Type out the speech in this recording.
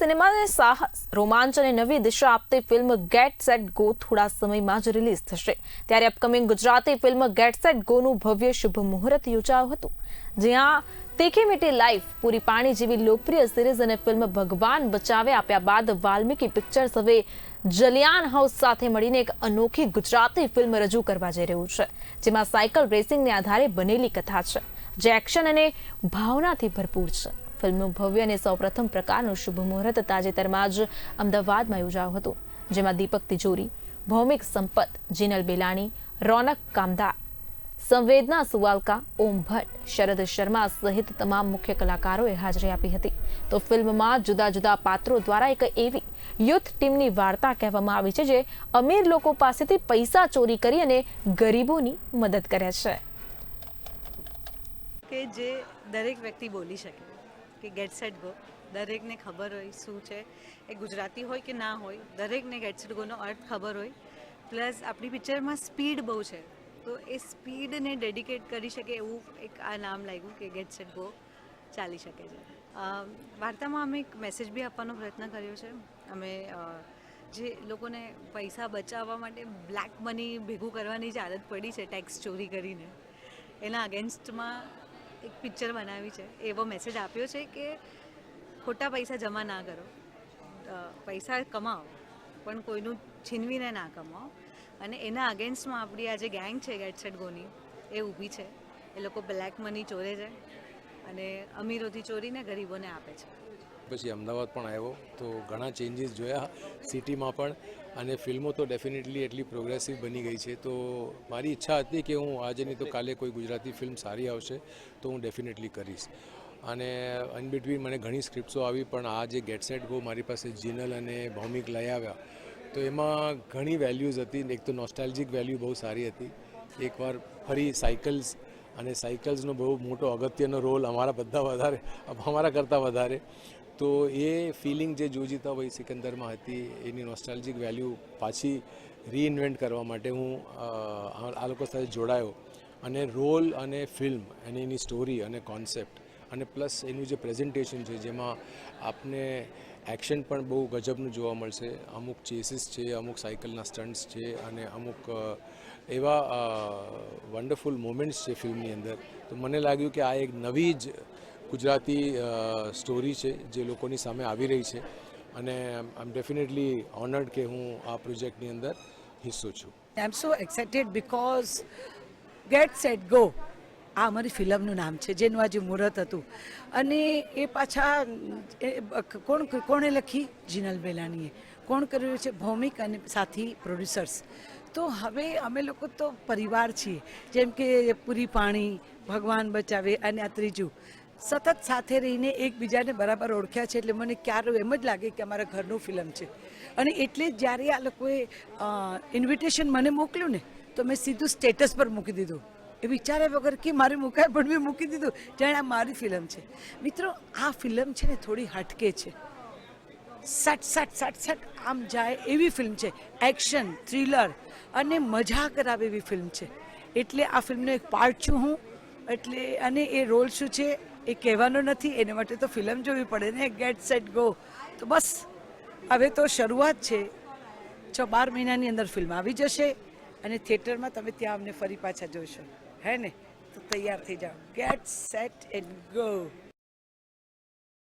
સિનેમાને સાહસ રોમાંચ અને નવી દિશા આપતી ફિલ્મ ગેટ, સેટ, ગો થોડા સમયમાં જ રિલીઝ થશે. ત્યારે upcoming Gujarati film get, set, ગોનું ભવ્ય શુભ મુહૂર્ત યોજાયું હતું. જ્યાં તીખી મીઠી લાઈફ, પૂરી પાણી જેવી લોકપ્રિય સિરીઝ અને ફિલ્મ ભગવાન બચાવે આપ્યા બાદ વાલ્મીકી પિક્ચર્સ હવે જલિયાન હાઉસ સાથે મળીને એક અનોખી ગુજરાતી ફિલ્મ રજૂ કરવા જઈ રહ્યું છે, જેમાં સાયકલ રેસિંગને આધારે બનેલી કથા છે, જે એક્શન અને ભાવનાથી ભરપૂર છે. ફિલ્મનું ભવ્ય અને સૌપ્રથમ પ્રકારનું શુભ મુહૂર્ત તાજેતરમાં જ અમદાવાદમાં યોજાયું હતું, જેમાં દીપક તિજોરી, ભૌમિક સંપત, જીનલ બેલાણી, રોનક કામદાર, સંવેદના સુવાલકા, ઓમ ભટ્ટ, શરદ શર્મા સહિત તમામ મુખ્ય કલાકારોએ હાજરી આપી હતી. તો ફિલ્મમાં જુદા જુદા પાત્રો દ્વારા એક એવી યુથ ટીમની વાર્તા કહેવામાં આવી છે જે અમીર લોકો પાસેથી પૈસા ચોરી કરી અને ગરીબોની મદદ કરે છે. કે જે દરેક વ્યક્તિ બોલી શકે. કે ગેટ સેટ ગો. દરેકને ખબર હોય શું છે, એ ગુજરાતી હોય કે ના હોય, દરેકને ગેટ સેટ ગોનો અર્થ ખબર હોય. પ્લસ આપણી પિક્ચરમાં સ્પીડ બહુ છે. તો એ સ્પીડને ડેડિકેટ કરી શકે એવું એક આ નામ લાગ્યું કે ગેટ સેટ ગો ચાલી શકે છે. વાર્તામાં અમે એક મેસેજ બી આપવાનો પ્રયત્ન કર્યો છે. અમે જે લોકોને પૈસા બચાવવા માટે બ્લેક મની ભેગું કરવાની જે આદત પડી છે ટેક્સ ચોરી કરીને. એના અગેન્સ્ટમાં એક પિક્ચર બનાવી છે, એવો મેસેજ આપ્યો છે કે ખોટા પૈસા જમા ના કરો. પૈસા કમાઓ, પણ કોઈનું છીનવીને ના કમાઓ. અને એના અગેન્સ્ટમાં આપણી આ જે ગેંગ છે ગેટ સેટ ગોની એ ઊભી છે. એ લોકો બ્લેક મની ચોરે છે અને અમીરોથી ચોરીને ગરીબોને આપે છે. પછી અમદાવાદ પણ આવ્યો, તો ઘણા ચેન્જીસ જોયા સિટીમાં પણ. અને ફિલ્મો તો ડેફિનેટલી એટલી પ્રોગ્રેસિવ બની ગઈ છે. તો મારી ઈચ્છા હતી કે હું આજે નહીં તો કાલે કોઈ ગુજરાતી ફિલ્મ સારી આવશે, તો હું ડેફિનેટલી કરીશ. અને અનબિટવીન મને ઘણી સ્ક્રિપ્ટો આવી, પણ આ જે ગેટ સેટ ગો મારી પાસે જીનલ અને ભૌમિક લઈ આવ્યા, તો એમાં ઘણી વેલ્યુઝ હતી. એક તો નોસ્ટાલ્જિક વેલ્યુ બહુ સારી હતી. એકવાર ફરી સાયકલ્સ અને સાયકલ્સનો બહુ મોટો અગત્યનો રોલ અમારા બધા વધારે, અમારા કરતાં વધારે. તો એ ફિલિંગ જે જોજીતા હોય સિકંદરમાં હતી, એની નોસ્ટાલજિક વેલ્યુ પાછી રીઇન્વેન્ટ કરવા માટે હું આ લોકો સાથે જોડાયો. અને રોલ અને ફિલ્મ અને એની સ્ટોરી અને કોન્સેપ્ટ અને પ્લસ એનું જે પ્રેઝન્ટેશન છે, જેમાં આપને એક્શન પણ બહુ ગજબનું જોવા મળશે. અમુક ચેસીસ છે, અમુક સાયકલના સ્ટન્ટ્સ છે, અને અમુક એવા વન્ડરફુલ મોમેન્ટ્સ છે ફિલ્મની અંદર. તો મને લાગ્યું કે આ એક નવી જ ગુજરાતી સ્ટોરી છે જે લોકોની સામે આવી રહી છે અને આઈ એમ ડેફિનેટલી ઓનર્ડ કે હું આ પ્રોજેક્ટની અંદર હિસ્સો છું. I am so excited because get set go આ અમારી ફિલ્મનું નામ છે, જેનું આજે મુહૂર્ત હતું. અને એ પાછા કોણ, કોણે લખી? જીનલ બેલાણીએ કોણ કર્યું છે? ભૌમિક અને સાથી પ્રોડ્યુસર્સ તો હવે અમે લોકો તો પરિવાર છીએ. જેમ કે પૂરી પાણી, ભગવાન બચાવે અને આ ત્રીજું. સતત સાથે રહીને એકબીજાને બરાબર ઓળખ્યા છે એટલે મને ક્યારે એમ જ લાગે કે અમારા ઘરનું ફિલ્મ છે. અને એટલે જ્યારે આ લોકોએ ઇન્વિટેશન મને મોકલ્યું ને, તો મેં સીધું સ્ટેટસ પર મૂકી દીધું. એ વિચાર્યા વગર કે મારે મુકાય પણ મેં મૂકી દીધું. જાણે આ મારી ફિલ્મ છે. મિત્રો, આ ફિલ્મ છે ને થોડી હટકે છે. સટ સટ સટ સટ આમ જાય એવી ફિલ્મ છે. એક્શન, થ્રિલર અને મજા કરાવે એવી ફિલ્મ છે. એટલે આ ફિલ્મનો એક પાર્ટ છું હું. એટલે, અને એ રોલ શું છે? એ કહેવાનો નથી, એને માટે તો ફિલ્મ જોવી પડે ને, ગેટ, સેટ, ગો. તો બસ, હવે તો શરૂઆત છે. છ, બાર મહિનાની અંદર ફિલ્મ આવી જશે અને થિયેટરમાં તમે ત્યાં અમને ફરી પાછા જોઈશો હે ને? તો તૈયાર થઈ જાઓ. Get, set, and go.